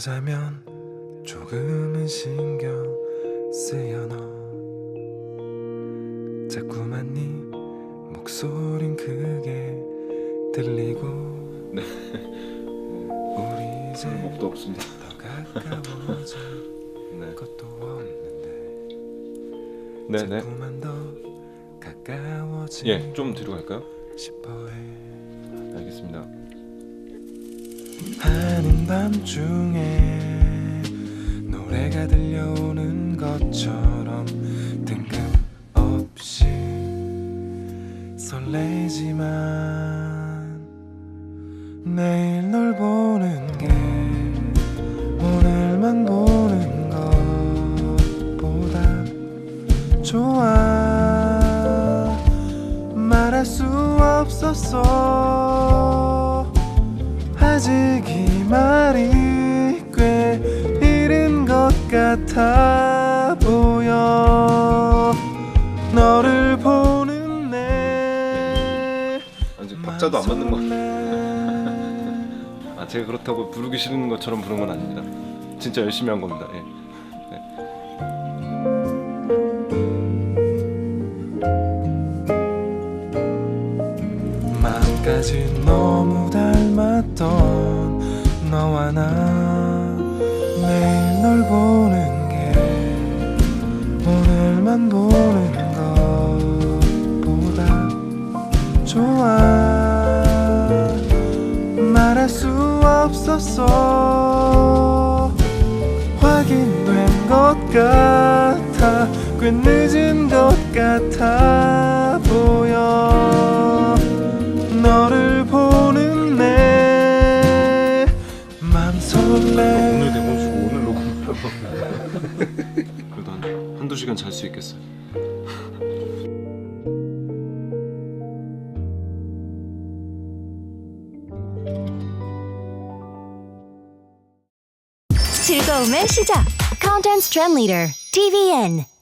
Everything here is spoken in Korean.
자자면 조금은 신경 쓰여 너 자꾸만 네 목소린 크게 들리고 네. 우리 이제 목도 없습니다. 더 가까워질 네. 것도 없는데 네네. 자꾸만 더 가까워지고 예, 좀 뒤로 갈까요? 싶어해 알겠습니다. 하는 밤중에 노래가 들려오는 것처럼 뜬금없이 설레지만 내일 널 보는 게 오늘만 보는 것보다 좋아 말할 수 없었어 같아 보여 너를 보는 내 아직 박자도 안 맞는 거. 것아 제가 그렇다고 부르기 싫은 것처럼 부른 건 아닙니다. 진짜 열심히 한 겁니다. 예. 마음까지 너무 닮았던 너와 나 수 없었어 확인된 것 같아 꽤 늦은 것 같아 보여 너를 보는 내맘 오늘 설레 대본수 오늘 녹음. 그래도 한 한두 시간 잘 수 있겠어요. 즐거움의 시작. Content Trend Leader, TVN.